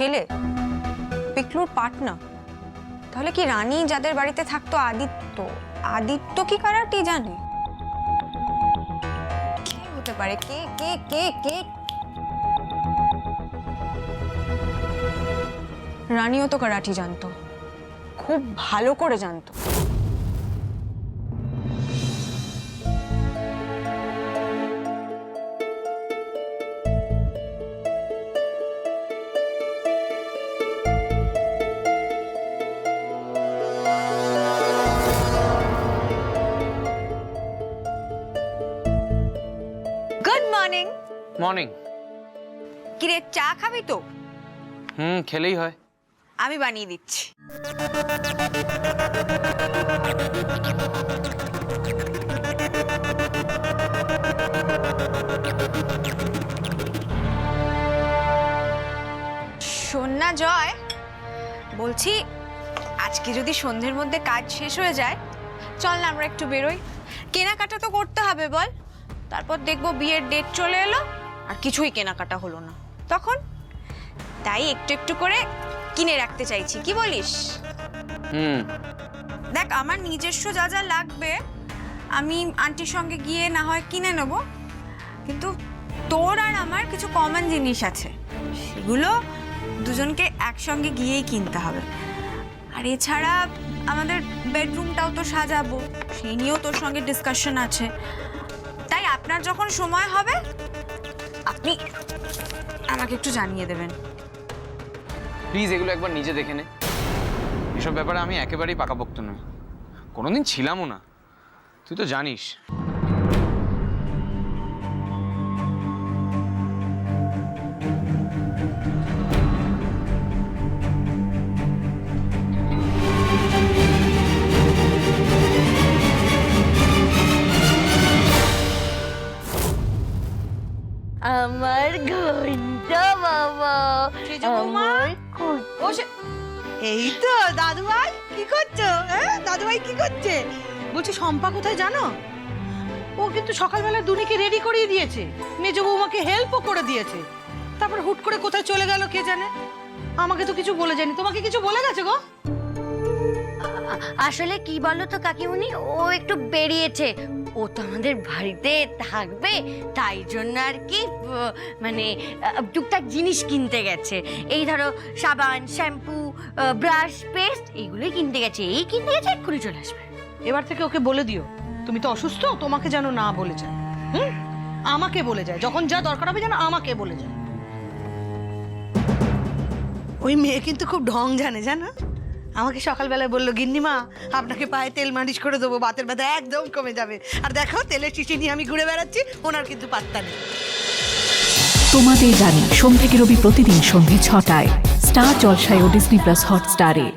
ছেলে? পিকলুর পার্টনার তাহলে কি রানী যাদের বাড়িতে থাকতো আদিত্য আদিত্য কি কারাটি জানে? কে হতে পারে? কে কে কে কে? রানীও তো কারাটি জানতো। খুব ভালো করে জানতো। মর্নিং কিরে চা খাবি তো? হুম খেলেই হয়। আমি বানিয়ে দিচ্ছি। শোন না জয়। বলছি আজকে যদি সন্ধ্যের মধ্যে কাজ শেষ হয়ে যায় চল না আমরা একটু বেরোই। কেনাকাটা তো করতে হবে বল। তারপর দেখব বিয়ের ডেট চলে এলো। আর কিছুই কেনাকাটা হলো না। তখন তাই একটু একটু করে কিনে রাখতে চাইছি। কি বলিস? হুম। দেখ আমার নিজস্ব যা যা লাগবে আমি আন্টির সঙ্গে গিয়ে না হয় কিনে নেব। কিন্তু তোর আর আমার কিছু কমন জিনিস আছে। সেগুলো দুজনকে একসঙ্গে গিয়েই কিনতে হবে। আর এছাড়া আমাদের বেডরুমটাও তো সাজাবো। সেই নিয়েও তোর সঙ্গে ডিসকাশন আছে। তাই আপনার যখন সময় হবে আপনি আমাকে একটু জানিয়ে দেবেন। প্লিজ এগুলো একবার নিজে দেখে নে। এসব ব্যাপারে আমি একেবারেই পাকাপোক্ত নই। কোনোদিন ছিলামও না। তুই তো জানিস। আমার ঘণ্টা বাবা আমার ঘণ্টা এই তো দাদুভাই কি করছ? হ্যাঁ দাদুভাই কি করছে? বলছি শম্পা কোথায় জানো? ও কিন্তু সকালবেলা দুনিকে রেডি করিয়ে দিয়েছে। মেজ বৌমাকে হেল্পও করে দিয়েছে। তারপর হুট করে কোথায় চলে গেল কে জানে? আমাকে তো কিছু বলে যায়নি। তোমাকে কিছু বলে গেছে গো? আসলে কি বলো তো কাকিমুনি? ও একটু বেরিয়েছে। ও তো আমাদের বাড়িতে থাকবে তাই জন্য আর কি মানে টুকটাক জিনিস কিনতে গেছে। এই ধরো সাবান শ্যাম্পু ব্রাশ পেস্ট এগুলোই কিনতে গেছে। এই কিনতে গেছে এক্ষুনি চলে আসবে। এবার থেকে ওকে বলে দিও তুমি তো অসুস্থ তোমাকে যেন না বলে যায়। হুম? আমাকে বলে যায় যখন যা দরকার হবে যেন আমাকে বলে যায়। ওই মেয়ে কিন্তু খুব ঢং জানে জানো? আমাকে সকালবেলায় বলল, গিন্নিমা, আপনাকে পায়ে তেল মালিশ করে দেবো, বাতের ব্যথা একদম কমে যাবে। আর দেখো, তেলের চিঠি নিয়ে আমি ঘুরে বেড়াচ্ছি, ওনার কিন্তু পাত্তা নেই। তোমাদের জানি সোম থেকে রবি প্রতিদিন সন্ধে ছটায়, স্টার জলসায় ও ডিসনি প্লাস হটস্টারে।